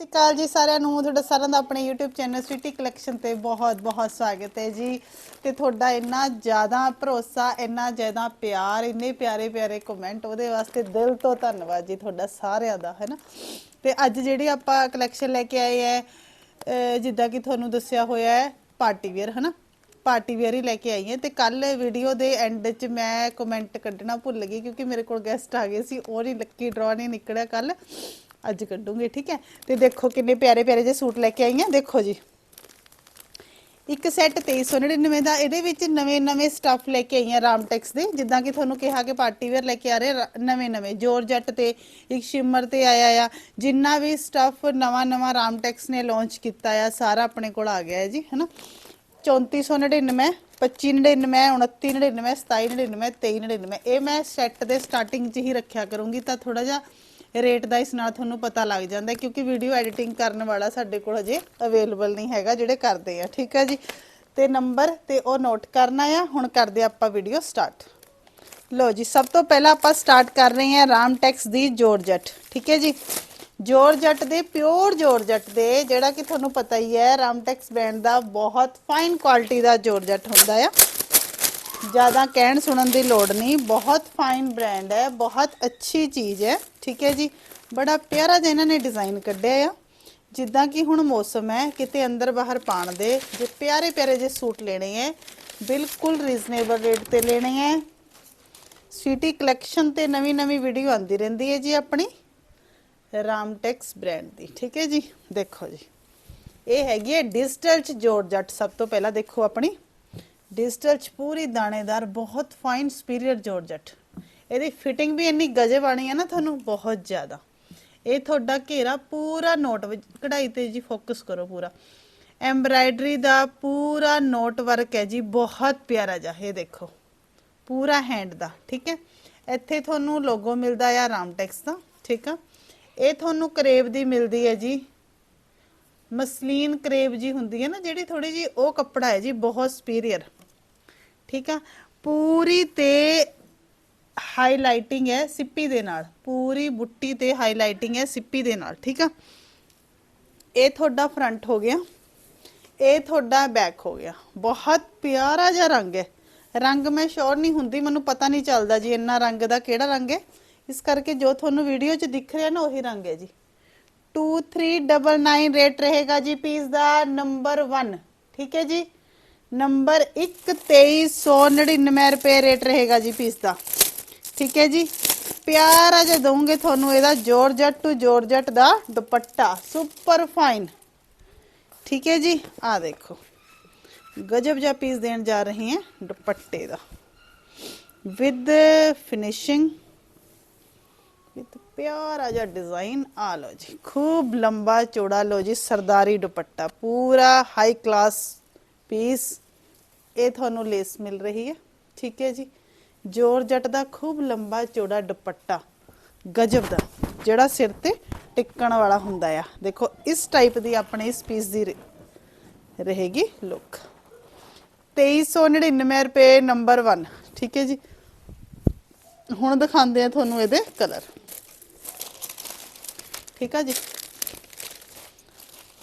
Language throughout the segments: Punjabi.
ਸਤਿ ਸ਼੍ਰੀ ਅਕਾਲ ਜੀ ਸਾਰਿਆਂ ਨੂੰ। ਤੁਹਾਡਾ ਸਾਰਿਆਂ ਦਾ ਆਪਣੇ YouTube ਚੈਨਲ ਸਿਟੀ ਕਲੈਕਸ਼ਨ ਤੇ ਬਹੁਤ ਬਹੁਤ ਸਵਾਗਤ ਹੈ ਜੀ। ਤੇ ਤੁਹਾਡਾ ਇੰਨਾ ਜ਼ਿਆਦਾ ਭਰੋਸਾ, ਇੰਨਾ ਜ਼ਿਆਦਾ ਪਿਆਰ, ਇੰਨੇ ਪਿਆਰੇ ਪਿਆਰੇ ਕਮੈਂਟ ਉਹਦੇ ਵਾਸਤੇ ਦਿਲ ਤੋਂ ਧੰਨਵਾਦ ਜੀ ਤੁਹਾਡਾ ਸਾਰਿਆਂ ਦਾ, ਹੈ ਨਾ? ਤੇ ਅੱਜ ਜਿਹੜੀ ਆਪਾਂ ਕਲੈਕਸ਼ਨ ਲੈ ਕੇ ਆਏ ਹੈ ਜਿੱਦਾਂ ਕਿ ਤੁਹਾਨੂੰ ਦੱਸਿਆ ਹੋਇਆ ਹੈ ਪਾਰਟੀ ਵੇਅਰ ਹੈ ਨਾ? ਪਾਰਟੀ ਵੇਅਰ ਹੀ ਲੈ ਕੇ ਆਈ ਹਾਂ ਤੇ ਕੱਲ ਵੀਡੀਓ ਦੇ ਐਂਡ 'ਚ ਮੈਂ ਕਮੈਂਟ ਕੱਢਣਾ ਭੁੱਲ ਗਈ ਕਿਉਂਕਿ ਮੇਰੇ ਕੋਲ ਗੈਸਟ ਆ ਗਏ ਸੀ, ਉਹ ਨਹੀਂ ਲੱਕੀ ਡਰਾ ਨਹੀਂ ਨਿਕਲਿਆ ਕੱਲ ਅੱਜ ਕੱਢੂੰਗੀ, ਠੀਕ ਹੈ? ਤੇ ਦੇਖੋ ਕਿੰਨੇ ਪਿਆਰੇ ਪਿਆਰੇ ਜਿਹੇ ਸੂਟ ਲੈ ਕੇ ਆਈ ਹਾਂ, ਦੇਖੋ ਜੀ। ਇੱਕ ਸੈੱਟ 2399 ਦਾ, ਇਹਦੇ ਵਿੱਚ ਨਵੇਂ ਨਵੇਂ ਸਟੱਫ ਲੈ ਕੇ ਆਈ ਹਾਂ ਰਾਮਟੈਕਸ ਦੇ, ਜਿੱਦਾਂ ਕਿ ਤੁਹਾਨੂੰ ਕਿਹਾ ਕਿ ਪਾਰਟੀ ਵੇਅਰ ਲੈ ਕੇ ਆ ਰਹੇ ਨਵੇਂ ਨਵੇਂ ਜੋਰਜੱਟ ਤੇ, ਇੱਕ ਸ਼ਿਮਰ ਤੇ ਆਇਆ ਆ, ਜਿੰਨਾ ਵੀ ਸਟੱਫ ਨਵਾਂ ਨਵਾਂ ਰਾਮਟੈਕਸ ਨੇ ਲਾਂਚ ਕੀਤਾ ਆ, ਸਾਰਾ ਆਪਣੇ ਕੋਲ ਆ ਗਿਆ ਹੈ ਜੀ, ਹਨਾ? 3499 2599 2999 2799 2399 ਇਹ ਮੈਂ ਸੈੱਟ ਦੇ ਸਟਾਰਟਿੰਗ 'ਚ ਹੀ ਰੱਖਿਆ ਕਰੂੰਗੀ, ਤਾਂ ਥੋੜਾ ਜਿਹਾ ਰੇਟ ਦਾ ਇਸ ਨਾਲ ਤੁਹਾਨੂੰ ਪਤਾ ਲੱਗ ਜਾਂਦਾ ਕਿਉਂਕਿ ਵੀਡੀਓ ਐਡੀਟਿੰਗ ਕਰਨ ਵਾਲਾ ਸਾਡੇ ਕੋਲ ਹਜੇ ਅਵੇਲੇਬਲ ਨਹੀਂ ਹੈਗਾ ਜਿਹੜੇ ਕਰਦੇ ਆ, ਠੀਕ ਹੈ ਜੀ? ਤੇ ਨੰਬਰ ਤੇ ਉਹ ਨੋਟ ਕਰਨਾ ਆ, ਹੁਣ ਕਰਦੇ ਆਪਾਂ ਵੀਡੀਓ ਸਟਾਰਟ ਲੋ ਜੀ, ਸਭ ਤੋਂ ਪਹਿਲਾਂ ਆਪਾਂ ਸਟਾਰਟ ਕਰ ਰਹੇ ਹਾਂ ਰਾਮਟੈਕਸ ਦੀ ਜੋਰਜਟ ਠੀਕ ਹੈ ਜੀ? ਜੋਰਜਟ ਦੇ ਪਿਓਰ ਜੋਰਜਟ ਦੇ, ਜਿਹੜਾ ਕਿ ਤੁਹਾਨੂੰ ਪਤਾ ਹੀ ਹੈ ਰਾਮਟੈਕਸ ਬ੍ਰਾਂਡ ਦਾ ਬਹੁਤ ਫਾਈਨ ਕੁਆਲਿਟੀ ਦਾ ਜੋਰਜਟ ਹੁੰਦਾ ਆ। ਜ਼ਿਆਦਾ ਕਹਿਣ ਸੁਣਨ ਦੀ ਲੋੜ ਨਹੀਂ। ਬਹੁਤ ਫਾਈਨ ਬ੍ਰਾਂਡ ਹੈ, ਬਹੁਤ ਅੱਛੀ ਚੀਜ਼ ਹੈ। ਠੀਕ ਹੈ ਜੀ? ਬੜਾ ਪਿਆਰਾ ਜਿਹਾ ਇਹਨਾਂ ਨੇ ਡਿਜ਼ਾਈਨ ਕੱਢਿਆ ਆ। ਜਿੱਦਾਂ ਕਿ ਹੁਣ ਮੌਸਮ ਹੈ, ਕਿਤੇ ਅੰਦਰ ਬਾਹਰ ਪਾਣ ਦੇ, ਜੇ ਪਿਆਰੇ ਪਿਆਰੇ ਜੇ ਸੂਟ ਲੈਣੇ ਹੈ, ਬਿਲਕੁਲ ਰੀਜ਼ਨੇਬਲ ਰੇਟ ਤੇ ਲੈਣੇ ਹੈ। ਸਵੀਟੀ ਕਲੈਕਸ਼ਨ ਤੇ ਨਵੀਂ ਨਵੀਂ ਵੀਡੀਓ ਆਉਂਦੀ ਰਹਿੰਦੀ ਹੈ ਜੀ ਆਪਣੀ। ਰਾਮਟੈਕਸ ਬ੍ਰਾਂਡ ਦੀ। ਠੀਕ ਹੈ ਜੀ? ਦੇਖੋ ਜੀ। ਇਹ ਹੈਗੀ ਹੈ ਡਿਜੀਟਲ ਚ ਜੋੜ ਜੱਟ। ਸਭ ਤੋਂ ਪਹਿਲਾਂ ਦੇਖੋ ਆਪਣੀ। ਡਿਜੀਟਲ ਚ ਪੂਰੀ ਦਾਣੇਦਾਰ, ਬਹੁਤ ਫਾਈਨ ਸੁਪੀਰੀਅਰ ਜੋਰਜਟ ਇਹਦੀ ਫਿਟਿੰਗ ਵੀ ਇੰਨੀ ਗਜਬ ਆਣੀ ਹੈ ਨਾ ਤੁਹਾਨੂੰ ਬਹੁਤ ਜ਼ਿਆਦਾ। ਇਹ ਤੁਹਾਡਾ ਘੇਰਾ ਪੂਰਾ ਨੋਟ ਵਿੱਚ, ਕਢਾਈ ਤੇ ਜੀ ਫੋਕਸ ਕਰੋ ਪੂਰਾ। ਐਮਬਰਾਇਡਰੀ ਦਾ ਪੂਰਾ ਨੋਟ ਵਰਕ ਹੈ ਜੀ, ਬਹੁਤ ਪਿਆਰਾ ਜਿਹਾ, ਇਹ ਦੇਖੋ। ਪੂਰਾ ਹੈਂਡ ਦਾ, ਠੀਕ ਹੈ? ਇੱਥੇ ਤੁਹਾਨੂੰ ਲੋਗੋ ਮਿਲਦਾ ਆ ਰਾਮਟੈਕਸ ਦਾ, ਠੀਕ ਆ? ਇਹ ਤੁਹਾਨੂੰ ਕਰੇਬ ਦੀ ਮਿਲਦੀ ਹੈ ਜੀ। ਮਸਲੀਨ ਕਰੇਬ ਜੀ ਹੁੰਦੀ ਹੈ ਨਾ, ਜਿਹੜੀ ਥੋੜੀ ਜੀ ਉਹ ਕੱਪੜਾ ਹੈ ਜੀ, ਬਹੁਤ ਸੁਪੀਰੀਅਰ ਠੀਕ ਆ? ਪੂਰੀ ਤੇ ਹਾਈਲਾਈਟਿੰਗ ਹੈ ਸਿੱਪੀ ਦੇ ਨਾਲ। ਪੂਰੀ ਬੁੱਟੀ ਤੇ ਹਾਈਲਾਈਟਿੰਗ ਹੈ ਸਿੱਪੀ ਦੇ ਨਾਲ, ਠੀਕ ਆ? ਇਹ ਤੁਹਾਡਾ ਫਰੰਟ ਹੋ ਗਿਆ। ਇਹ ਤੁਹਾਡਾ ਬੈਕ ਹੋ ਗਿਆ। ਬਹੁਤ ਪਿਆਰਾ ਜਿਹਾ ਰੰਗ ਹੈ। ਰੰਗ ਮੈਂ ਸ਼ੋਰ ਨਹੀਂ ਹੁੰਦੀ, ਮੈਨੂੰ ਪਤਾ ਨਹੀਂ ਚੱਲਦਾ ਜੀ ਇੰਨਾ ਰੰਗ ਦਾ ਕਿਹੜਾ ਰੰਗ ਹੈ। ਇਸ ਕਰਕੇ ਜੋ ਤੁਹਾਨੂੰ ਵੀਡੀਓ 'ਚ ਦਿਖ ਰਿਹਾ ਨਾ, ਉਹੀ ਰੰਗ ਹੈ ਜੀ। 2399 ਰੇਟ ਰਹੇਗਾ ਜੀ ਪੀਸ ਦਾ ਨੰਬਰ 1 ਠੀਕ ਹੈ ਜੀ? ਨੰਬਰ 1 2399 ਰੁਪਏ ਰੇਟ ਰਹੇਗਾ ਜੀ ਪੀਸ ਦਾ। ਠੀਕ ਹੈ ਜੀ? ਪਿਆਰਾ ਜਿਹਾ ਦਊਂਗੇ ਤੁਹਾਨੂੰ ਇਹਦਾ ਜੋਰਜਟ ਟੂ ਜੋਰਜਟ ਦਾ ਦੁਪੱਟਾ। ਸੁਪਰ ਫਾਈਨ ਠੀਕ ਹੈ ਜੀ? ਆ ਦੇਖੋ। ਗਜਬ ਜਿਹਾ ਪੀਸ ਦੇਣ ਜਾ ਰਹੇ ਹਾਂ ਦੁਪੱਟੇ ਦਾ। ਵਿਦ ਫਿਨਿਸ਼ਿੰਗ ਵਿਦ ਪਿਆਰਾ ਜਿਹਾ ਡਿਜ਼ਾਈਨ ਆ ਲਓ ਜੀ। ਖੂਬ ਲੰਬਾ ਚੌੜਾ ਲਓ ਜੀ ਸਰਦਾਰੀ ਦੁਪੱਟਾ। ਪੂਰਾ ਹਾਈ ਕਲਾਸ ਪੀਸ ਇਹ ਤੁਹਾਨੂੰ ਲੇਸ ਮਿਲ ਰਹੀ ਹੈ। ਠੀਕ ਹੈ ਜੀ। ਜੋਰਜਟ ਦਾ ਖੂਬ ਲੰਬਾ ਚੌੜਾ ਦੁਪੱਟਾ, ਗਜਬ ਦਾ, ਜਿਹੜਾ ਸਿਰ ਤੇ ਟਿਕਣ ਵਾਲਾ ਹੁੰਦਾ ਆ। ਦੇਖੋ, ਇਸ ਟਾਈਪ ਦੀ ਆਪਣੇ ਇਸ ਪੀਸ ਦੀ ਰਹੇਗੀ ਲੁੱਕ 2399 ਰੁਪਏ ਨੰਬਰ 1 ਠੀਕ ਹੈ ਜੀ। ਹੁਣ ਦਿਖਾਉਂਦੇ ਆ ਤੁਹਾਨੂੰ ਇਹਦੇ ਕਲਰ ਠੀਕ ਆ ਜੀ।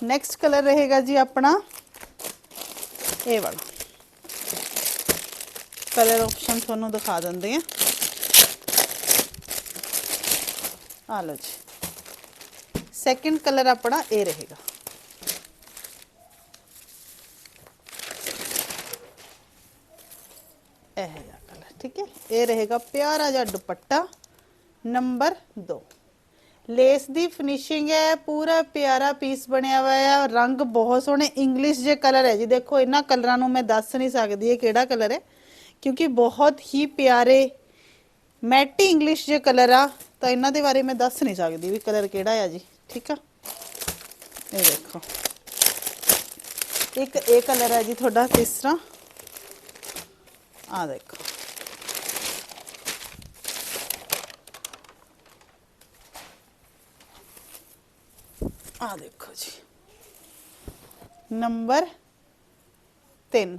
ਨੈਕਸਟ ਕਲਰ ਰਹੇਗਾ ਜੀ ਆਪਣਾ ਇਹ ਵਾਲਾ। ਕਲਰ ਆਪਸ਼ਨ ਤੁਹਾਨੂੰ ਦਿਖਾ ਦਿੰਦੇ ਆ ਆ ਲਓ ਜੀ। ਸੈਕਿੰਡ ਕਲਰ ਆਪਣਾ ਇਹ ਰਹੇਗਾ। ਇਹ ਜਿਹਾ ਕਲਰ ਠੀਕ ਹੈ? ਇਹ ਰਹੇਗਾ ਪਿਆਰਾ ਜਿਹਾ ਦੁਪੱਟਾ ਨੰਬਰ 2 ਲੇਸ ਦੀ ਫਿਨਿਸ਼ਿੰਗ ਹੈ, ਪੂਰਾ ਪਿਆਰਾ ਪੀਸ ਬਣਿਆ ਹੋਇਆ ਹੈ, ਰੰਗ ਬਹੁਤ ਸੋਹਣੇ ਇੰਗਲਿਸ਼ ਜੇ ਕਲਰ ਹੈ ਜੀ, ਦੇਖੋ ਇਹਨਾਂ ਕਲਰਾਂ ਨੂੰ ਮੈਂ ਦੱਸ ਨਹੀਂ ਸਕਦੀ ਇਹ ਕਿਹੜਾ ਕਲਰ ਹੈ, ਕਿਉਂਕਿ ਬਹੁਤ ਹੀ ਪਿਆਰੇ ਮੈਟੀ ਇੰਗਲਿਸ਼ ਜੇ ਕਲਰ ਆ, ਤਾਂ ਇਹਨਾਂ ਦੇ ਬਾਰੇ ਮੈਂ ਦੱਸ ਨਹੀਂ ਸਕਦੀ ਵੀ ਕਲਰ ਕਿਹੜਾ ਆ ਜੀ, ਠੀਕ ਆ? ਇਹ ਦੇਖੋ। ਇੱਕ ਇਹ ਕਲਰ ਹੈ ਜੀ ਤੁਹਾਡਾ ਤੀਸਰਾ ਆ ਦੇਖੋ। ਆ ਦੇਖੋ ਜੀ। ਨੰਬਰ 3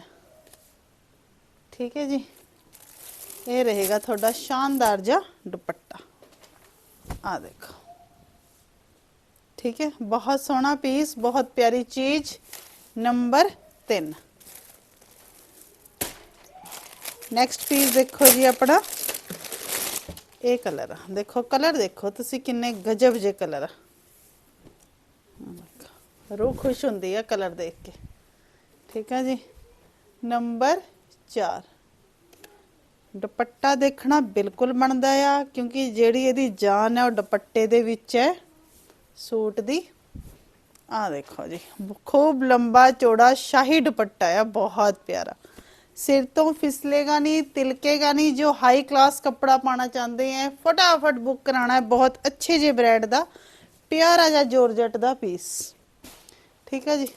ਠੀਕ ਹੈ ਜੀ। ਇਹ ਰਹੇਗਾ ਤੁਹਾਡਾ ਸ਼ਾਨਦਾਰ ਜਿਹਾ ਦੁਪੱਟਾ। ਆ ਦੇਖੋ। ਠੀਕ ਹੈ, ਬਹੁਤ ਸੋਹਣਾ ਪੀਸ ਬਹੁਤ ਪਿਆਰੀ ਚੀਜ਼, ਨੰਬਰ 3 ਨੈਕਸਟ ਪੀਸ ਦੇਖੋ ਜੀ ਆਪਣਾ। ਇਹ ਕਲਰ ਆ। ਦੇਖੋ ਕਲਰ ਦੇਖੋ, ਤੁਸੀਂ ਕਿੰਨੇ ਗਜਬ ਜੇ ਕਲਰ ਆ। ਰੂਹ ਖੁਸ਼ ਹੁੰਦੀ ਆ ਕਲਰ ਦੇਖ ਕੇ। ਠੀਕ ਹੈ ਜੀ? ਨੰਬਰ 4 ਦੁਪੱਟਾ ਦੇਖਣਾ ਬਿਲਕੁਲ ਬਣਦਾ ਆ, ਕਿਉਂਕਿ ਜਿਹੜੀ ਇਹਦੀ ਜਾਨ ਹੈ ਉਹ ਦੁਪੱਟੇ ਦੇ ਵਿੱਚ ਹੈ। ਸੂਟ ਦੀ। ਆ ਦੇਖੋ ਜੀ, ਖੂਬ ਲੰਬਾ ਚੌੜਾ ਸ਼ਾਹੀ ਦੁਪੱਟਾ ਆ, ਬਹੁਤ ਪਿਆਰਾ। ਸਿਰ ਤੋਂ ਫਿਸਲੇਗਾ ਨਹੀਂ, ਤਿਲਕੇਗਾ ਨਹੀਂ, ਜੋ ਹਾਈ ਕਲਾਸ ਕੱਪੜਾ ਪਾਣਾ ਚਾਹੁੰਦੇ ਹੈ ਫਟਾਫਟ ਬੁੱਕ ਕਰਾਣਾ ਹੈ, ਬਹੁਤ ਅੱਛੇ ਜੇ ਬ੍ਰੈਂਡ ਦਾ, ਪਿਆਰਾ ਜਿਹਾ ਜੋਰਜਟ ਦਾ ਪੀਸ ਠੀਕ ਹੈ ਜੀ।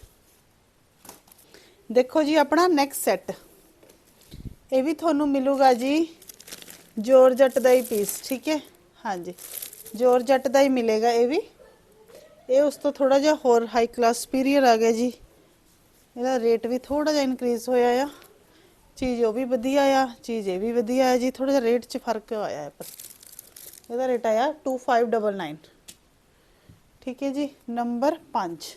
ਦੇਖੋ ਜੀ, ਆਪਣਾ ਨੈਕਸਟ ਸੈੱਟ ਇਹ ਵੀ ਤੁਹਾਨੂੰ ਮਿਲੂਗਾ ਜੀ ਜੋਰਜਟ ਦਾ ਹੀ ਪੀਸ ਠੀਕ ਹੈ? ਹਾਂਜੀ ਜੋਰਜਟ ਦਾ ਹੀ ਮਿਲੇਗਾ ਇਹ ਵੀ। ਇਹ ਉਸ ਤੋਂ ਥੋੜਾ ਜਿਹਾ ਹੋਰ ਹਾਈ ਕਲਾਸ superior ਆ ਗਿਆ ਜੀ। ਇਹਦਾ ਰੇਟ ਵੀ ਥੋੜਾ ਜਿਹਾ ਇਨਕਰੀਜ਼ ਹੋਇਆ ਆ। ਚੀਜ਼ ਉਹ ਵੀ ਵਧੀਆ ਆ, ਚੀਜ਼ ਇਹ ਵੀ ਵਧੀਆ ਆ ਜੀ। ਥੋੜਾ ਜਿਹਾ ਰੇਟ 'ਚ ਫ਼ਰਕ ਆਇਆ ਹੈ ਪਰ। ਇਹਦਾ ਰੇਟ ਆਇਆ 2599 ਠੀਕ ਹੈ ਜੀ ਨੰਬਰ 5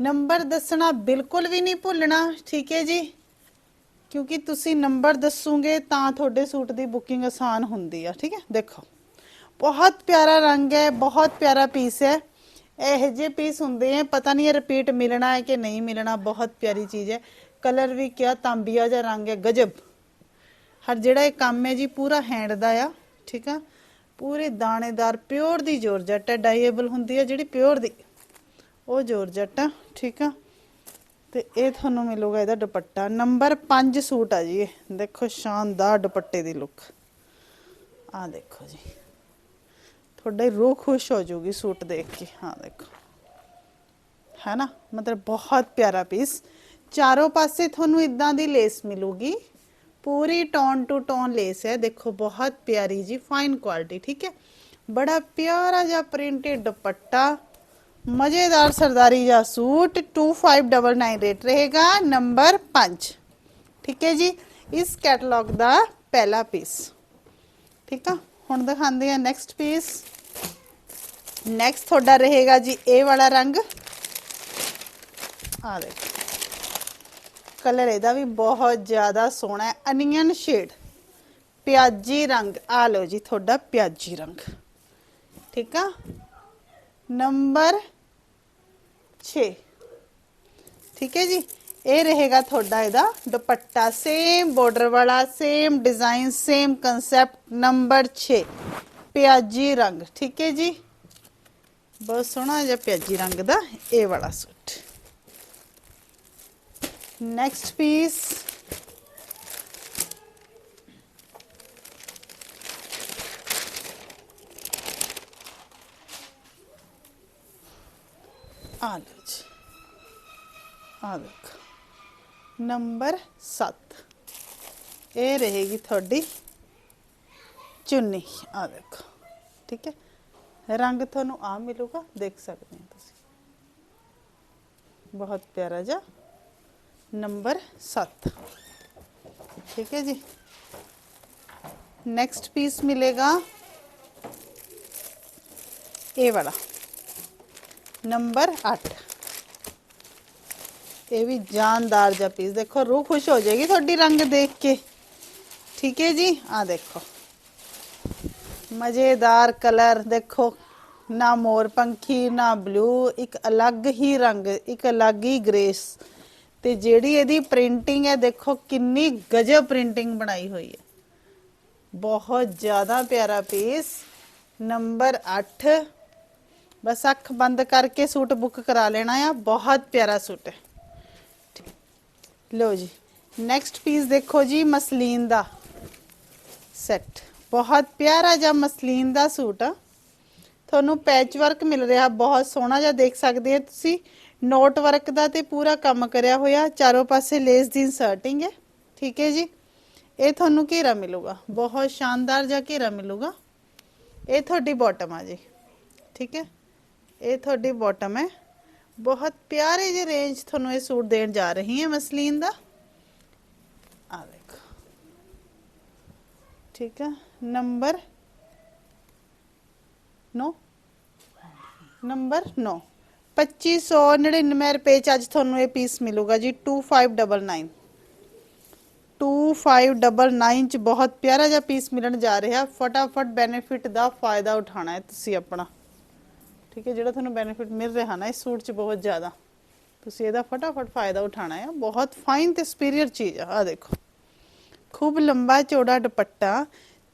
ਨੰਬਰ ਦੱਸਣਾ ਬਿਲਕੁਲ ਵੀ ਨਹੀਂ ਭੁੱਲਣਾ, ਠੀਕ ਹੈ ਜੀ? ਕਿਉਂਕਿ ਤੁਸੀਂ ਨੰਬਰ ਦੱਸੋਗੇ ਤਾਂ ਤੁਹਾਡੇ ਸੂਟ ਦੀ ਬੁਕਿੰਗ ਆਸਾਨ ਹੁੰਦੀ ਆ, ਠੀਕ ਹੈ? ਦੇਖੋ, ਬਹੁਤ ਪਿਆਰਾ ਰੰਗ ਹੈ, ਬਹੁਤ ਪਿਆਰਾ ਪੀਸ ਹੈ। ਇਹ ਜਿਹੇ ਪੀਸ ਹੁੰਦੇ ਆ, ਪਤਾ ਨਹੀਂ ਇਹ ਰਿਪੀਟ ਮਿਲਣਾ ਹੈ ਕਿ ਨਹੀਂ ਮਿਲਣਾ, ਬਹੁਤ ਪਿਆਰੀ ਚੀਜ਼ ਹੈ। ਕਲਰ ਵੀ ਕਿਆ ਤਾਂਬੀਆ ਜਿਹਾ ਰੰਗ ਹੈ, ਗਜਬ। ਹਰ ਜਿਹੜਾ ਇਹ ਕੰਮ ਹੈ ਜੀ, ਪੂਰਾ ਹੈਂਡ ਦਾ ਆ, ਠੀਕ ਆ? ਪੂਰੇ ਦਾਣੇਦਾਰ ਪਿਓਰ ਦੀ ਜੋਰਜੱਟ ਹੈ ਡਾਈਏਬਲ ਹੁੰਦੀ ਹੈ ਜਿਹੜੀ ਪਿਓਰ ਦੀ। ਉਹ ਜੋਰਜੱਟ ਆ, ਠੀਕ ਆ? ਤੇ ਇਹ ਤੁਹਾਨੂੰ ਮਿਲੂਗਾ ਇਹਦਾ ਦੁਪੱਟਾ। ਨੰਬਰ 5 ਸੂਟ ਆ ਜੀ ਇਹ। ਦੇਖੋ, ਸ਼ਾਨਦਾਰ ਦੁਪੱਟੇ ਦੀ ਲੁੱਕ। ਆ ਦੇਖੋ ਜੀ। ਤੁਹਾਡਾ ਰੂਹ ਖੁਸ਼ ਹੋ ਜਾਊਗੀ ਸੂਟ ਦੇਖ ਕੇ। ਹਾਂ ਦੇਖੋ। ਹੈ ਨਾ? ਮਤਲਬ ਬਹੁਤ ਪਿਆਰਾ ਪੀਸ। ਚਾਰੋਂ ਪਾਸੇ ਤੁਹਾਨੂੰ ਇਦਾਂ ਦੀ ਲੇਸ ਮਿਲੂਗੀ। ਪੂਰੀ ਟੋਨ ਟੂ ਟੋਨ ਲੇਸ ਹੈ। ਦੇਖੋ, ਬਹੁਤ ਪਿਆਰੀ ਜੀ, ਫਾਈਨ ਕੁਆਲਿਟੀ, ਠੀਕ ਹੈ? ਬੜਾ ਪਿਆਰਾ ਜਿਹਾ ਪ੍ਰਿੰਟਡ ਦੁਪੱਟਾ। ਮਜ਼ੇਦਾਰ ਸਰਦਾਰੀ ਜਿਹਾ ਸੂਟ 2599 ਰੇਟ ਰਹੇਗਾ, ਨੰਬਰ 5 ਠੀਕ ਹੈ ਜੀ, ਇਸ ਕੈਟਲੌਗ ਦਾ ਪਹਿਲਾ ਪੀਸ ਠੀਕ ਆ, ਹੁਣ ਦਿਖਾਉਂਦੇ ਆ ਨੈਕਸਟ ਪੀਸ ਨੈਕਸਟ ਤੁਹਾਡਾ ਰਹੇਗਾ ਜੀ, ਇਹ ਵਾਲਾ ਰੰਗ। ਆ ਦੇਖੋ। ਕਲਰ ਇਹਦਾ ਵੀ ਬਹੁਤ ਜ਼ਿਆਦਾ ਸੋਹਣਾ ਹੈ, ਅਨੀਅਨ ਸ਼ੇਡ ਪਿਆਜੀ ਰੰਗ ਆ ਲਓ ਜੀ, ਤੁਹਾਡਾ ਪਿਆਜੀ ਰੰਗ। ਠੀਕ ਆ, ਨੰਬਰ 6 ਠੀਕ ਹੈ ਜੀ ਇਹ ਰਹੇਗਾ ਤੁਹਾਡਾ ਇਹਦਾ ਦੁਪੱਟਾ ਸੇਮ ਬਾਰਡਰ ਵਾਲਾ same design same concept number 6 ਪਿਆਜੀ ਰੰਗ ਠੀਕ ਹੈ ਜੀ ਬਹੁਤ ਸੋਹਣਾ ਜਿਹਾ ਪਿਆਜੀ ਰੰਗ ਦਾ ਇਹ ਵਾਲਾ ਸੂਟ ਨੈਕਸਟ ਪੀਸ ਆ ਲਓ ਜੀ ਆ ਦੇਖੋ ਨੰਬਰ 7 ਇਹ ਰਹੇਗੀ ਤੁਹਾਡੀ ਚੁੰਨੀ ਆ ਦੇਖੋ ਠੀਕ ਹੈ ਰੰਗ ਤੁਹਾਨੂੰ ਆ ਮਿਲੂਗਾ ਦੇਖ ਸਕਦੇ ਹੋ ਤੁਸੀਂ ਬਹੁਤ ਪਿਆਰਾ ਜਿਹਾ ਨੰਬਰ 7 ਠੀਕ ਹੈ ਜੀ ਨੈਕਸਟ ਪੀਸ ਮਿਲੇਗਾ ਇਹ ਵਾਲਾ ਨੰਬਰ 8 ਇਹ ਵੀ ਜਾਨਦਾਰ ਜਿਹਾ ਪੀਸ ਦੇਖੋ, ਰੂਹ ਖੁਸ਼ ਹੋ ਜਾਏਗੀ ਤੁਹਾਡੀ ਰੰਗ ਦੇਖ ਕੇ। ਠੀਕ ਹੈ ਜੀ? ਆ ਦੇਖੋ। ਮਜ਼ੇਦਾਰ ਕਲਰ, ਦੇਖੋ। ਨਾ ਮੋਰ ਪੰਖੀ, ਨਾ ਬਲੂ, ਇੱਕ ਅਲੱਗ ਹੀ ਰੰਗ, ਇੱਕ ਅਲੱਗ ਹੀ ਗ੍ਰੇਸ ਤੇ ਜਿਹੜੀ ਇਹਦੀ ਪ੍ਰਿੰਟਿੰਗ ਹੈ, ਦੇਖੋ, ਕਿੰਨੀ ਗਜਬ ਪ੍ਰਿੰਟਿੰਗ ਬਣਾਈ ਹੋਈ ਹੈ। ਬਹੁਤ ਜ਼ਿਆਦਾ ਪਿਆਰਾ ਪੀਸ ਨੰਬਰ 8 ਬਸ ਅੱਖ ਬੰਦ ਕਰਕੇ ਸੂਟ ਬੁੱਕ ਕਰਾ ਲੈਣਾ ਆ। ਬਹੁਤ ਪਿਆਰਾ ਸੂਟ ਹੈ। ਲਓ ਜੀ। ਨੈਕਸਟ ਪੀਸ ਦੇਖੋ ਜੀ, ਮਸਲੀਨ ਦਾ। ਸੈੱਟ ਬਹੁਤ ਪਿਆਰਾ ਜਿਹਾ ਮਸਲੀਨ ਦਾ ਸੂਟ। ਆ ਤੁਹਾਨੂੰ ਪੈਚ ਵਰਕ ਮਿਲ ਰਿਹਾ, ਬਹੁਤ ਸੋਹਣਾ ਜਿਹਾ ਦੇਖ ਸਕਦੇ ਹੋ ਤੁਸੀਂ। ਨੋਟ ਵਰਕ ਦਾ ਤੇ ਪੂਰਾ ਕੰਮ ਕਰਿਆ ਹੋਇਆ। ਚਾਰੋਂ ਪਾਸੇ ਲੇਸ ਦੀ ਇਨਸਰਟਿੰਗ ਹੈ। ਠੀਕ ਹੈ ਜੀ। ਇਹ ਤੁਹਾਨੂੰ ਘੇਰਾ ਮਿਲੂਗਾ। ਬਹੁਤ ਸ਼ਾਨਦਾਰ ਜਿਹਾ ਘੇਰਾ ਮਿਲੂਗਾ। ਇਹ ਤੁਹਾਡੀ ਬਾਟਮ ਆ ਜੀ। ਠੀਕ ਹੈ। ਇਹ ਤੁਹਾਡੀ ਬਾਟਮ ਹੈ। ਬਹੁਤ ਪਿਆਰੇ ਜਿਹੇ ਰੇਂਜ ਤੁਹਾਨੂੰ ਇਹ ਸੂਟ ਦੇਣ ਜਾ ਰਹੀ ਹੈ ਮਸਲੀਨ ਦਾ ਆ ਦੇਖੋ ਠੀਕ ਹੈ ਨੰਬਰ ਨੋ ਨੰਬਰ 9 2599 ਰੁਪਏ ਚ ਅੱਜ ਤੁਹਾਨੂੰ ਇਹ ਪੀਸ ਮਿਲੂਗਾ ਜੀ 2599 2599 ਚ ਬਹੁਤ ਪਿਆਰਾ ਜਿਹਾ ਪੀਸ ਮਿਲਣ ਜਾ ਰਿਹਾ ਫਟਾਫਟ ਬੈਨੀਫਿਟ ਦਾ ਫਾਇਦਾ ਉਠਾਣਾ ਹੈ ਤੁਸੀਂ ਆਪਣਾ ਠੀਕ ਹੈ, ਜਿਹੜਾ ਤੁਹਾਨੂੰ ਬੈਨੀਫਿਟ ਮਿਲ ਰਿਹਾ ਨਾ, ਇਸ ਸੂਟ 'ਚ ਬਹੁਤ ਜ਼ਿਆਦਾ। ਤੁਸੀਂ ਇਹਦਾ ਫਟਾਫਟ ਫਾਇਦਾ ਉਠਾਣਾ ਹੈ। ਬਹੁਤ ਫਾਈਨ ਤੇ ਸੁਪੀਰੀਅਰ ਚੀਜ਼ ਆ। ਆ ਦੇਖੋ। ਖੂਬ ਲੰਬਾ ਚੌੜਾ ਦੁਪੱਟਾ,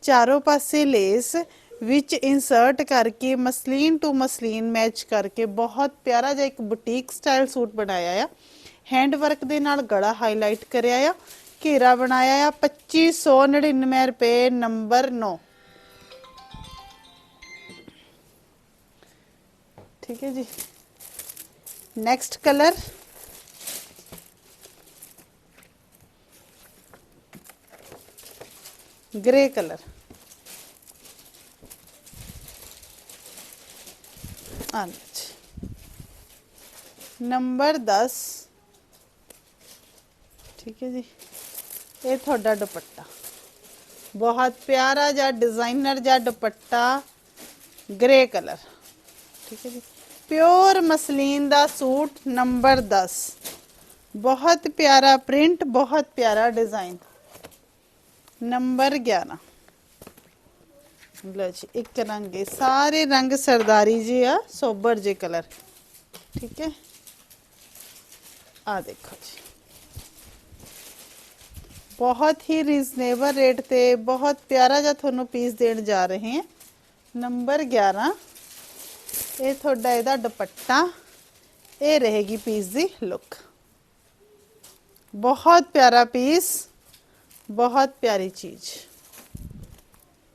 ਚਾਰੋਂ ਪਾਸੇ ਲੇਸ ਵਿੱਚ ਇਨਸਰਟ ਕਰਕੇ, ਮਸਲੀਨ ਟੂ ਮਸਲੀਨ ਮੈਚ ਕਰਕੇ ਬਹੁਤ ਪਿਆਰਾ ਜਿਹਾ ਇੱਕ ਬੁਟੀਕ ਸਟਾਈਲ ਸੂਟ ਬਣਾਇਆ ਆ। ਹੈਂਡ ਵਰਕ ਦੇ ਨਾਲ ਗਲਾ ਹਾਈਲਾਈਟ ਕਰਿਆ ਆ। ਘੇਰਾ ਬਣਾਇਆ ਆ। 2599 ਰੁਪਏ ਨੰਬਰ 9 ਠੀਕ ਹੈ ਜੀ next colour grey colour number 10 ਠੀਕ ਹੈ ਜੀ ਇਹ ਤੁਹਾਡਾ ਦੁਪੱਟਾ ਬਹੁਤ ਪਿਆਰਾ ਜਿਹਾ ਡਿਜ਼ਾਈਨਰ ਜਿਹਾ ਦੁਪੱਟਾ ਗ੍ਰੇ ਕਲਰ ਠੀਕ ਹੈ ਜੀ ਪਿਓਰ ਮਸਲੀਨ ਦਾ ਸੂਟ ਨੰਬਰ 10 ਬਹੁਤ ਪਿਆਰਾ ਪ੍ਰਿੰਟ ਬਹੁਤ ਪਿਆਰਾ ਡਿਜ਼ਾਈਨ ਨੰਬਰ 11 ਲਓ ਜੀ ਇੱਕ ਰੰਗ ਹੈ ਸਾਰੇ ਰੰਗ ਸਰਦਾਰੀ ਜੀ ਆ ਸੋਬਰ ਜੇ ਕਲਰ ਠੀਕ ਹੈ ਆ ਦੇਖੋ ਜੀ ਬਹੁਤ ਹੀ ਰੀਜ਼ਨੇਬਲ ਰੇਟ ਤੇ ਬਹੁਤ ਪਿਆਰਾ ਜਿਹਾ ਤੁਹਾਨੂੰ ਪੀਸ ਦੇਣ ਜਾ ਰਹੇ ਹਾਂ ਨੰਬਰ 11 ਇਹ ਤੁਹਾਡਾ ਇਹਦਾ ਦੁਪੱਟਾ, ਇਹ ਰਹੇਗੀ ਪੀਸ ਦੀ ਲੁੱਕ ਬਹੁਤ ਪਿਆਰਾ ਪੀਸ ਬਹੁਤ ਪਿਆਰੀ ਚੀਜ਼।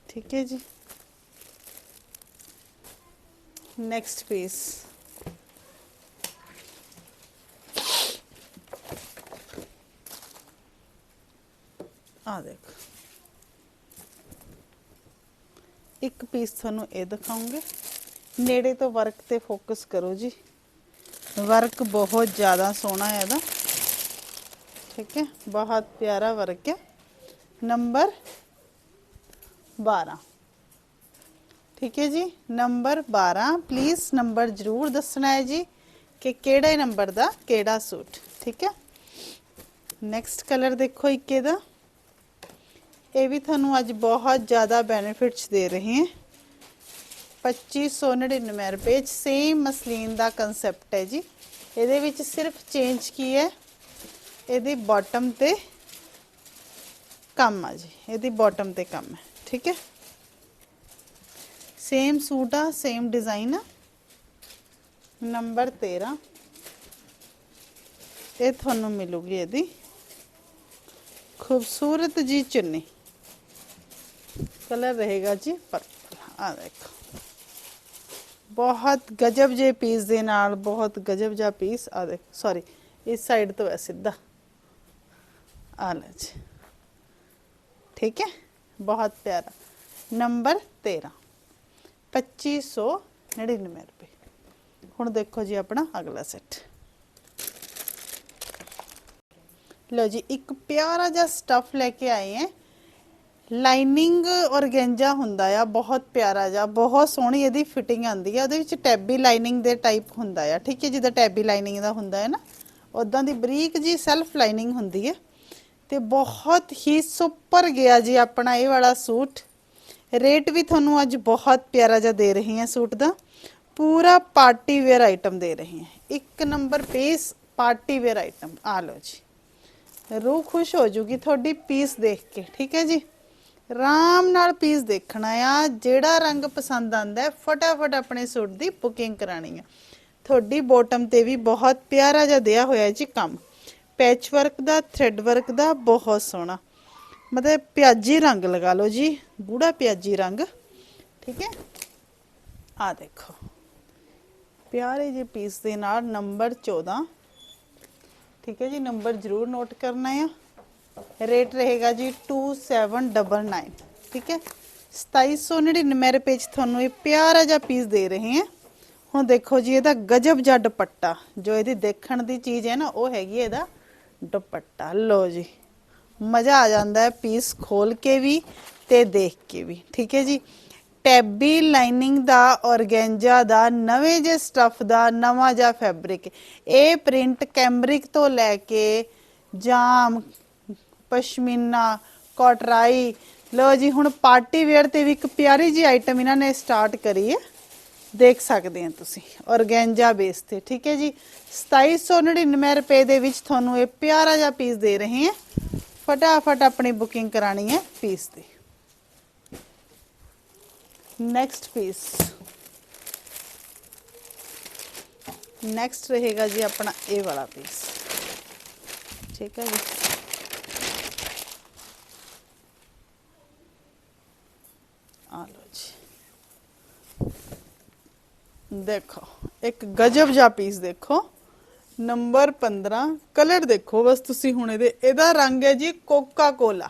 ਠੀਕ ਹੈ ਜੀ। ਨੈਕਸਟ ਪੀਸ ਆ ਦੇਖੋ। ਇੱਕ ਪੀਸ ਤੁਹਾਨੂੰ ਇਹ ਦਿਖਾਉਂਗੇ। ਨੇੜੇ ਤੋਂ ਵਰਕ ਤੇ ਫੋਕਸ ਕਰੋ ਜੀ। ਵਰਕ ਬਹੁਤ ਜ਼ਿਆਦਾ ਸੋਹਣਾ ਹੈ ਇਹਦਾ। ਠੀਕ ਹੈ, ਬਹੁਤ ਪਿਆਰਾ ਵਰਕ ਹੈ। ਨੰਬਰ 12 ਠੀਕ ਹੈ ਜੀ, ਨੰਬਰ 12 ਪਲੀਜ਼ ਨੰਬਰ ਜ਼ਰੂਰ ਦੱਸਣਾ ਹੈ ਜੀ ਕਿ ਕਿਹੜੇ ਨੰਬਰ ਦਾ ਕਿਹੜਾ ਸੂਟ। ਠੀਕ ਹੈ ਨੈਕਸਟ ਕਲਰ ਦੇਖੋ ਇੱਕ ਇਹਦਾ। ਇਹ ਵੀ ਤੁਹਾਨੂੰ ਅੱਜ ਬਹੁਤ ਜ਼ਿਆਦਾ ਬੈਨੀਫਿਟਸ ਦੇ ਰਹੇ ਹੈ। 2599 ਰੁਪਏ ਚ ਸੇਮ ਮਸਲੀਨ ਦਾ ਕਨਸੈਪਟ ਹੈ ਜੀ। ਇਹਦੇ ਵਿੱਚ ਸਿਰਫ ਚੇਂਜ ਕੀ ਹੈ? ਇਹਦੀ ਬਾਟਮ ਤੇ ਕੰਮ ਆ ਜੀ। ਇਹਦੀ ਬਾਟਮ ਤੇ ਕੰਮ ਹੈ, ਠੀਕ ਹੈ? ਸੇਮ ਸੂਟ ਆ ਸੇਮ ਡਿਜ਼ਾਈਨ ਆ। ਨੰਬਰ 13 ਇਹ ਤੁਹਾਨੂੰ ਮਿਲੂਗੀ ਇਹਦੀ ਖੂਬਸੂਰਤ ਜੀ ਚੁੰਨੀ। ਕਲਰ ਰਹੇਗਾ ਜੀ ਪਰਪਲ ਆ ਦੇਖੋ। ਬਹੁਤ ਗਜਬ ਜੇ ਪੀਸ ਦੇ ਨਾਲ, ਬਹੁਤ ਗਜਬ ਜਿਹਾ ਪੀਸ ਆ ਦੇਖ ਸੌਰੀ ਇਸ ਸਾਈਡ ਤੋਂ ਹੈ ਸਿੱਧਾ। ਆ ਲੈ ਜੀ। ਠੀਕ ਹੈ? ਬਹੁਤ ਪਿਆਰਾ। ਨੰਬਰ 13 2599 ਰੁਪਏ। ਹੁਣ ਦੇਖੋ ਜੀ ਆਪਣਾ ਅਗਲਾ ਸੈੱਟ ਲਓ ਜੀ, ਇੱਕ ਪਿਆਰਾ ਜਿਹਾ ਸਟਫ ਲੈ ਕੇ ਆਏ ਹੈ। ਲਾਈਨਿੰਗ ਔਰਗੈਂਜਾ ਹੁੰਦਾ ਆ, ਬਹੁਤ ਪਿਆਰਾ ਜਿਹਾ, ਬਹੁਤ ਸੋਹਣੀ ਇਹਦੀ ਫਿਟਿੰਗ ਆਂਦੀ ਆ, ਉਹਦੇ ਵਿੱਚ ਟੈਬੀ ਲਾਈਨਿੰਗ ਦੇ ਟਾਈਪ ਹੁੰਦਾ ਆ, ਠੀਕ ਹੈ, ਜਿੱਦਾਂ ਟੈਬੀ ਲਾਈਨਿੰਗ ਦਾ ਹੁੰਦਾ ਹੈ ਨਾ ਉਦਾਂ ਦੀ ਬਰੀਕ ਜੀ ਸੈਲਫ ਲਾਈਨਿੰਗ ਹੁੰਦੀ ਹੈ ਤੇ ਬਹੁਤ ਹੀ ਸੁਪਰ ਗਿਆ ਜੀ ਆਪਣਾ ਇਹ ਵਾਲਾ ਸੂਟ। ਰੇਟ ਵੀ ਤੁਹਾਨੂੰ ਅੱਜ ਬਹੁਤ ਪਿਆਰਾ ਜਿਹਾ ਦੇ ਰਹੇ ਹਾਂ ਸੂਟ ਦਾ। ਪੂਰਾ ਪਾਰਟੀ ਵੇਅਰ ਆਈਟਮ ਦੇ ਰਹੇ ਹਾਂ। ਇੱਕ number piece party wear item ਆ ਲਓ ਜੀ। ਰੂਹ ਖੁਸ਼ ਹੋ ਜੂਗੀ ਤੁਹਾਡੀ ਪੀਸ ਦੇਖ ਕੇ, ਠੀਕ ਹੈ ਜੀ? ਆਰਾਮ ਨਾਲ ਪੀਸ ਦੇਖਣਾ ਆ। ਜਿਹੜਾ ਰੰਗ ਪਸੰਦ ਆਂਦਾ ਫਟਾਫਟ ਆਪਣੇ ਸੂਟ ਦੀ ਬੁਕਿੰਗ ਕਰਾਣੀ ਆ। ਤੁਹਾਡੀ ਬੋਟਮ ਤੇ ਵੀ ਬਹੁਤ ਪਿਆਰਾ ਜਿਹਾ ਦਿਆ ਹੋਇਆ ਜੀ ਕੰਮ। ਪੈਚ ਵਰਕ ਦਾ ਥ੍ਰੈਡ ਵਰਕ ਦਾ ਬਹੁਤ ਸੋਹਣਾ। ਮਤਲਬ ਪਿਆਜੀ ਰੰਗ ਲਗਾ ਲਓ ਜੀ। ਗੂੜਾ ਪਿਆਜੀ ਰੰਗ। ਠੀਕ ਹੈ? ਆ ਦੇਖੋ। ਪਿਆਰੇ ਜਿਹੇ ਪੀਸ ਦੇ ਨਾਲ ਨੰਬਰ 14 ਠੀਕ ਹੈ ਜੀ ਨੰਬਰ ਜ਼ਰੂਰ ਨੋਟ ਕਰਨਾ ਆ। ਰੇਟ ਰਹੇਗਾ ਜੀ 2799 ਠੀਕ ਹੈ? 2799 ਰੁਪਏ ਚ ਤੁਹਾਨੂੰ ਇਹ ਪਿਆਰਾ ਜਿਹਾ ਪੀਸ ਦੇ ਰਹੇ ਹਾਂ। ਹੁਣ ਦੇਖੋ ਜੀ, ਇਹਦਾ ਗਜਬ ਜਿਹਾ ਦੁਪੱਟਾ, ਜੋ ਇਹਦੀ ਦੇਖਣ ਦੀ ਚੀਜ਼ ਹੈ ਨਾ, ਉਹ ਹੈਗੀ ਇਹਦਾ ਦੁਪੱਟਾ। ਲੋ ਜੀ, ਮਜ਼ਾ ਆ ਜਾਂਦਾ ਹੈ ਪੀਸ ਖੋਲ ਕੇ ਵੀ ਤੇ ਦੇਖ ਕੇ ਵੀ, ਠੀਕ ਹੈ ਜੀ? ਟੈਬੀ ਲਾਈਨਿੰਗ ਦਾ, ਔਰਗੈਂਜਾ ਦਾ, ਨਵੇਂ ਜੇ ਸਟਫ ਦਾ, ਨਵਾਂ ਜਿਹਾ ਫੈਬਰਿਕ ਇਹ ਪ੍ਰਿੰਟ ਕੈਮਰਿਕ ਤੋਂ ਲੈ ਕੇ ਜਾਮ ਪਸ਼ਮੀਨਾ, ਕੋਟਰਾਈ। ਲੋ ਜੀ, ਹੁਣ ਪਾਰਟੀ ਵੇਅਰ ਤੇ ਵੀ ਇੱਕ ਪਿਆਰੀ ਜੀ ਆਈਟਮ ਇਹਨਾਂ ਨੇ ਸਟਾਰਟ ਕਰੀ ਹੈ। ਦੇਖ ਸਕਦੇ ਆ ਤੁਸੀਂ, ਔਰਗੈਂਜਾ ਬੇਸ ਤੇ, ਠੀਕ ਹੈ ਜੀ? 2799 ਰੁਪਏ ਦੇ ਵਿੱਚ ਤੁਹਾਨੂੰ ਇਹ ਪਿਆਰਾ ਜਿਹਾ ਪੀਸ ਦੇ ਰਹੇ ਹਾਂ। ਫਟਾਫਟ ਆਪਣੀ ਬੁਕਿੰਗ ਕਰਾਣੀ ਹੈ ਪੀਸ ਦੀ। ਨੈਕਸਟ ਪੀਸ ਨੈਕਸਟ ਰਹੇਗਾ ਜੀ ਆਪਣਾ ਇਹ ਵਾਲਾ ਪੀਸ ਠੀਕ ਹੈ ਜੀ ਆ ਲਓ ਜੀ ਦੇਖੋ, ਇੱਕ ਗਜਬ ਜਿਹਾ ਪੀਸ ਦੇਖੋ। ਨੰਬਰ 15 ਕਲਰ ਦੇਖੋ। ਬਸ ਤੁਸੀਂ ਹੁਣ ਇਹਦੇ, ਇਹਦਾ ਰੰਗ ਹੈ ਜੀ ਕੋਕਾ ਕੋਲਾ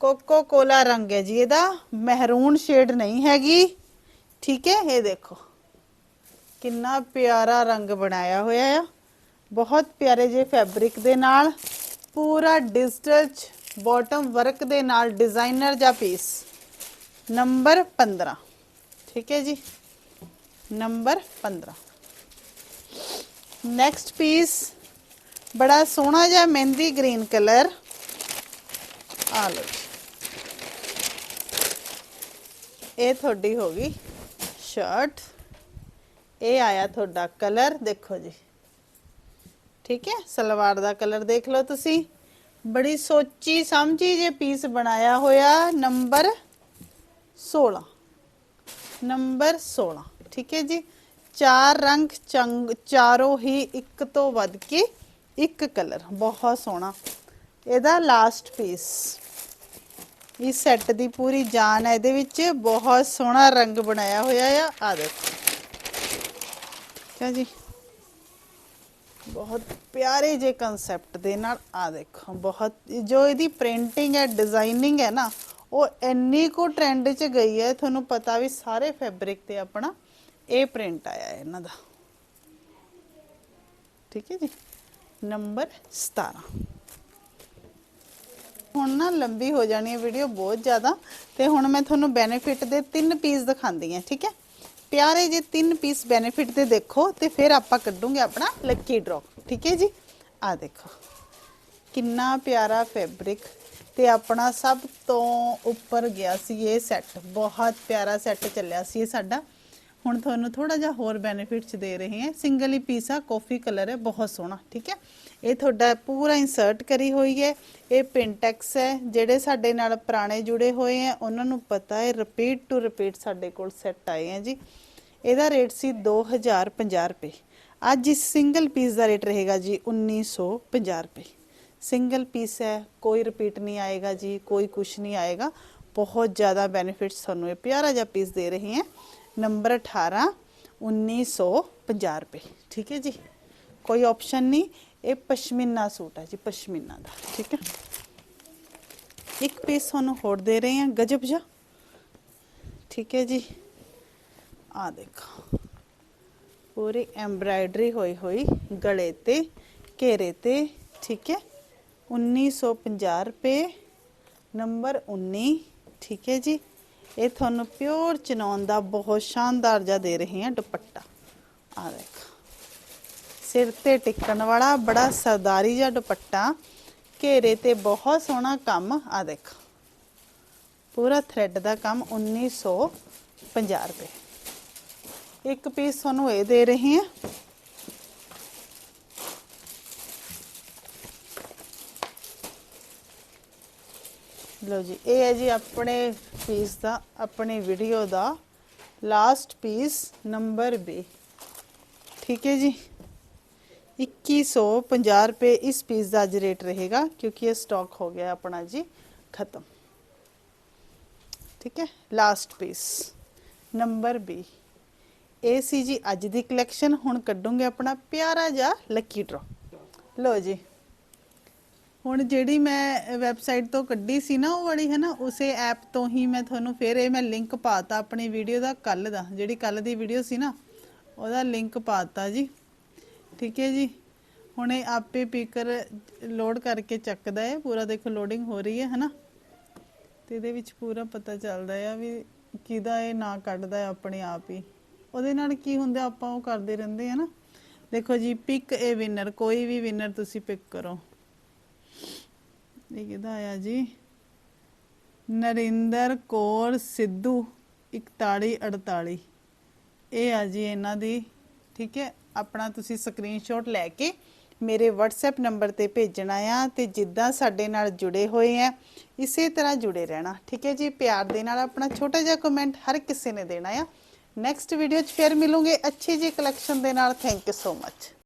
ਕੋਕੋ ਕੋਲਾ ਰੰਗ ਹੈ ਜੀ ਇਹਦਾ। ਮਹਿਰੂਨ ਸ਼ੇਡ ਨਹੀਂ ਹੈਗੀ। ਠੀਕ ਹੈ, ਇਹ ਦੇਖੋ। ਕਿੰਨਾ ਪਿਆਰਾ ਰੰਗ ਬਣਾਇਆ ਹੋਇਆ ਆ। ਬਹੁਤ ਪਿਆਰੇ ਜੇ ਫੈਬਰਿਕ ਦੇ ਨਾਲ, ਪੂਰਾ ਡਿਜੀਟਲ ਬਾਟਮ ਵਰਕ ਦੇ ਨਾਲ ਡਿਜ਼ਾਈਨਰ ਜਾਂ ਪੀਸ ਨੰਬਰ 15 ਠੀਕ ਹੈ ਜੀ। ਨੰਬਰ 15 ਨੈਕਸਟ ਪੀਸ ਬੜਾ ਸੋਹਣਾ ਜਿਹਾ ਮਹਿੰਦੀ ਗ੍ਰੀਨ ਕਲਰ ਆ ਲਓ ਜੀ। ਇਹ ਤੁਹਾਡੀ ਹੋ ਗਈ ਸ਼ਰਟ ਇਹ ਆਇਆ ਤੁਹਾਡਾ ਕਲਰ ਦੇਖੋ ਜੀ। ਠੀਕ ਹੈ? ਸਲਵਾਰ ਦਾ ਕਲਰ ਦੇਖ ਲਓ ਤੁਸੀਂ। ਬੜੀ ਸੋਚੀ ਸਮਝੀ ਜੇ ਪੀਸ ਬਣਾਇਆ ਹੋਇਆ ਨੰਬਰ 16 ਨੰਬਰ 16 ਠੀਕ ਹੈ ਜੀ। ਚਾਰ ਰੰਗ ਚੰਗ ਚਾਰੋਂ ਹੀ ਇੱਕ ਤੋਂ ਵੱਧ ਕੇ ਇੱਕ ਕਲਰ। ਬਹੁਤ ਸੋਹਣਾ। ਇਹਦਾ ਲਾਸਟ ਪੀਸ ਇਸ ਸੈੱਟ ਦੀ ਪੂਰੀ ਜਾਨ ਹੈ। ਇਹਦੇ ਵਿੱਚ ਬਹੁਤ ਸੋਹਣਾ ਰੰਗ ਬਣਾਇਆ ਹੋਇਆ ਆ। ਆ ਦੇਖੋ। ਠੀਕ ਹੈ ਜੀ। ਬਹੁਤ ਪਿਆਰੇ ਜੇ ਕਨਸੈਪਟ ਦੇ ਨਾਲ ਆ ਦੇਖੋ। ਬਹੁਤ ਜੋ ਇਹਦੀ ਪ੍ਰਿੰਟਿੰਗ ਹੈ ਡਿਜ਼ਾਈਨਿੰਗ ਹੈ ਨਾ, ਉਹ ਇੰਨੀ ਕੋ ਟ੍ਰੈਂਡ 'ਚ ਗਈ ਹੈ। ਤੁਹਾਨੂੰ ਪਤਾ ਵੀ ਸਾਰੇ ਫੈਬਰਿਕ ਤੇ ਆਪਣਾ ਇਹ ਪ੍ਰਿੰਟ ਆਇਆ ਹੈ ਇਹਨਾਂ ਦਾ। ਠੀਕ ਹੈ ਜੀ? ਨੰਬਰ 17 ਹੁਣ ਨਾ ਲੰਬੀ ਹੋ ਜਾਣੀ ਹੈ ਵੀਡੀਓ ਬਹੁਤ ਜ਼ਿਆਦਾ ਤੇ ਹੁਣ ਮੈਂ ਤੁਹਾਨੂੰ ਬੈਨੀਫਿਟ ਦੇ ਤਿੰਨ ਪੀਸ ਦਿਖਾਉਂਦੀ ਹਾਂ, ਠੀਕ ਹੈ? ਪਿਆਰੇ ਜੇ ਤਿੰਨ ਪੀਸ ਬੈਨੀਫਿਟ ਦੇ ਦੇਖੋ ਤੇ ਫਿਰ ਆਪਾਂ ਕੱਢੂਗੇ ਆਪਣਾ ਲੱਕੀ ਡ੍ਰੌ ਠੀਕ ਹੈ ਜੀ? ਆ ਦੇਖੋ। ਕਿੰਨਾ ਪਿਆਰਾ ਫੈਬਰਿਕ ਤੇ ਆਪਣਾ ਸਭ ਤੋਂ ਉੱਪਰ ਗਿਆ ਸੀ ਇਹ ਸੈੱਟ ਬਹੁਤ ਪਿਆਰਾ ਸੈੱਟ ਚੱਲਿਆ ਸੀ ਇਹ ਸਾਡਾ। ਹੁਣ ਤੁਹਾਨੂੰ ਥੋੜਾ ਜਿਹਾ ਹੋਰ ਬੈਨੀਫਿਟਸ ਦੇ ਰਹੇ ਹਾਂ। ਸਿੰਗਲ ਹੀ ਪੀਸ ਆ ਕਾਫੀ ਕਲਰ ਹੈ, ਬਹੁਤ ਸੋਹਣਾ, ਠੀਕ ਹੈ? ਇਹ ਤੁਹਾਡਾ ਪੂਰਾ ਇਨਸਰਟ ਕਰੀ ਹੋਈ ਹੈ। ਇਹ ਪਿੰਟੈਕਸ ਹੈ, ਜਿਹੜੇ ਸਾਡੇ ਨਾਲ ਪੁਰਾਣੇ ਜੁੜੇ ਹੋਏ ਆ ਉਹਨਾਂ ਨੂੰ ਪਤਾ ਹੈ ਰਿਪੀਟ ਟੂ ਰਿਪੀਟ ਸਾਡੇ ਕੋਲ ਸੈੱਟ ਆਏ ਆ ਜੀ। ਇਹਦਾ ਰੇਟ ਸੀ 2050 ਰੁਪਏ। ਅੱਜ ਇਸ ਸਿੰਗਲ ਪੀਸ ਦਾ ਰੇਟ ਰਹੇਗਾ ਜੀ 1950 ਰੁਪਏ। ਸਿੰਗਲ ਪੀਸ ਹੈ, ਕੋਈ ਰਿਪੀਟ ਨਹੀਂ ਆਏਗਾ ਜੀ, ਕੋਈ ਕੁਝ ਨਹੀਂ ਆਏਗਾ। ਬਹੁਤ ਜ਼ਿਆਦਾ ਬੈਨੀਫਿਟਸ ਤੁਹਾਨੂੰ ਇਹ ਪਿਆਰਾ ਜਿਹਾ ਪੀਸ ਦੇ ਰਹੇ ਹਾਂ। ਨੰਬਰ 18 1950 ਰੁਪਏ। ਠੀਕ ਹੈ ਜੀ? ਕੋਈ ਆਪਸ਼ਨ ਨਹੀਂ। ਇਹ ਪਸ਼ਮੀਨਾ ਸੂਟ ਹੈ ਜੀ, ਪਸ਼ਮੀਨਾ ਦਾ। ਠੀਕ ਹੈ? ਇੱਕ ਪੀਸ ਤੁਹਾਨੂੰ ਹੋਰ ਦੇ ਰਹੇ ਹਾਂ, ਗਜਬ ਜਿਹਾ। ਠੀਕ ਹੈ ਜੀ? ਆ ਦੇਖੋ। ਪੂਰੀ ਐਮਬਰਾਇਡਰੀ ਹੋਈ ਹੋਈ, ਗਲੇ ਤੇ, ਘੇਰੇ ਤੇ। ਠੀਕ ਹੈ? 1950 ਰੁਪਏ। ਨੰਬਰ 19 ਠੀਕ ਹੈ ਜੀ? ਇਹ ਤੁਹਾਨੂੰ ਪਿਓਰ ਚਨੌਨ ਦਾ ਬਹੁਤ ਸ਼ਾਨਦਾਰ ਜਿਹਾ ਦੇ ਰਹੇ ਹਾਂ ਦੁਪੱਟਾ। ਆ ਦੇਖੋ। ਸਿਰ ਤੇ ਟਿਕਣ ਵਾਲਾ ਬੜਾ ਸਰਦਾਰੀ ਜਿਹਾ ਦੁਪੱਟਾ, ਘੇਰੇ ਤੇ ਬਹੁਤ ਸੋਹਣਾ ਕੰਮ ਆ ਦੇਖੋ। ਪੂਰਾ ਥ੍ਰੈਡ ਦਾ ਕੰਮ 1950 ਰੁਪਏ। ਇੱਕ ਪੀਸ ਤੁਹਾਨੂੰ ਇਹ ਦੇ ਰਹੇ ਹਾਂ। ਲਓ ਜੀ, ਇਹ ਹੈ ਜੀ ਆਪਣੇ ਪੀਸ ਦਾ, ਆਪਣੀ ਵੀਡੀਓ ਦਾ ਲਾਸਟ ਪੀਸ ਨੰਬਰ B ਠੀਕ ਹੈ ਜੀ? 2150 ਰੁਪਏ ਇਸ ਪੀਸ ਦਾ ਅੱਜ ਰੇਟ ਰਹੇਗਾ, ਕਿਉਂਕਿ ਇਹ ਸਟਾਕ ਹੋ ਗਿਆ ਆਪਣਾ ਜੀ, ਖਤਮ। ਠੀਕ ਹੈ? ਲਾਸਟ ਪੀਸ ਨੰਬਰ B ਇਹ ਸੀ ਜੀ ਅੱਜ ਦੀ ਕਲੈਕਸ਼ਨ ਹੁਣ ਕੱਢੂਗੇ ਆਪਣਾ ਪਿਆਰਾ ਜਿਹਾ ਲੱਕੀ ਡਰਾ ਲਓ ਜੀ ਹੁਣ ਜਿਹੜੀ ਮੈਂ ਵੈਬਸਾਈਟ ਤੋਂ ਕੱਢੀ ਸੀ ਨਾ ਉਹ ਵਾਲੀ ਹੈ ਨਾ ਉਸੇ ਐਪ ਤੋਂ ਹੀ ਮੈਂ ਤੁਹਾਨੂੰ ਫਿਰ ਇਹ ਮੈਂ ਲਿੰਕ ਪਾਤਾ ਆਪਣੀ ਵੀਡੀਓ ਦਾ ਕੱਲ ਦਾ। ਜਿਹੜੀ ਕੱਲ ਦੀ ਵੀਡੀਓ ਸੀ ਨਾ, ਉਹਦਾ ਲਿੰਕ ਪਾਤਾ ਜੀ। ਠੀਕ ਹੈ ਜੀ? ਹੁਣ ਇਹ ਆਪੇ ਪੀਕਰ ਲੋਡ ਕਰਕੇ ਚੱਕਦਾ ਹੈ। ਪੂਰਾ ਦੇਖੋ ਲੋਡਿੰਗ ਹੋ ਰਹੀ ਹੈ, ਹਨਾ? ਤੇ ਇਹਦੇ ਵਿੱਚ ਪੂਰਾ ਪਤਾ ਚੱਲਦਾ ਆ ਵੀ ਕਿਹਦਾ ਇਹ ਨਾ ਕੱਢਦਾ ਆਪਣੇ ਆਪ ਹੀ। ਉਹਦੇ ਨਾਲ ਕੀ ਹੁੰਦਾ, ਆਪਾਂ ਉਹ ਕਰਦੇ ਰਹਿੰਦੇ ਆ ਨਾ। ਦੇਖੋ ਜੀ ਪਿਕ ਇਹ ਵਿਨਰ ਕੋਈ ਵੀ ਵਿਨਰ ਤੁਸੀਂ ਪਿਕ ਕਰੋ। ਇਹ ਕਿਹਦਾ ਆਇਆ ਜੀ। ਨਰਿੰਦਰ ਕੌਰ ਸਿੱਧੂ 4148 ਇਹ ਆ ਜੀ ਇਹਨਾਂ ਦੀ, ਠੀਕ ਹੈ? ਆਪਣਾ ਤੁਸੀਂ ਸਕਰੀਨਸ਼ਾਟ ਲੈ ਕੇ ਮੇਰੇ WhatsApp ਨੰਬਰ ਤੇ ਭੇਜਣਾ ਆ ਤੇ ਜਿੱਦਾਂ ਸਾਡੇ ਨਾਲ ਜੁੜੇ ਹੋਏ ਆ, ਇਸੇ ਤਰ੍ਹਾਂ ਜੁੜੇ ਰਹਿਣਾ, ਠੀਕ ਹੈ ਜੀ? ਪਿਆਰ ਦੇ ਨਾਲ ਆਪਣਾ ਛੋਟਾ ਜਿਹਾ ਕਮੈਂਟ ਹਰ ਕਿਸੇ ਨੇ ਦੇਣਾ ਆ। ਨੈਕਸਟ ਵੀਡੀਓ 'ਚ ਫਿਰ ਮਿਲੂਗੇ। ਅੱਛੀ ਜੀ ਕਲੈਕਸ਼ਨ ਦੇ ਨਾਲ। Thank you so much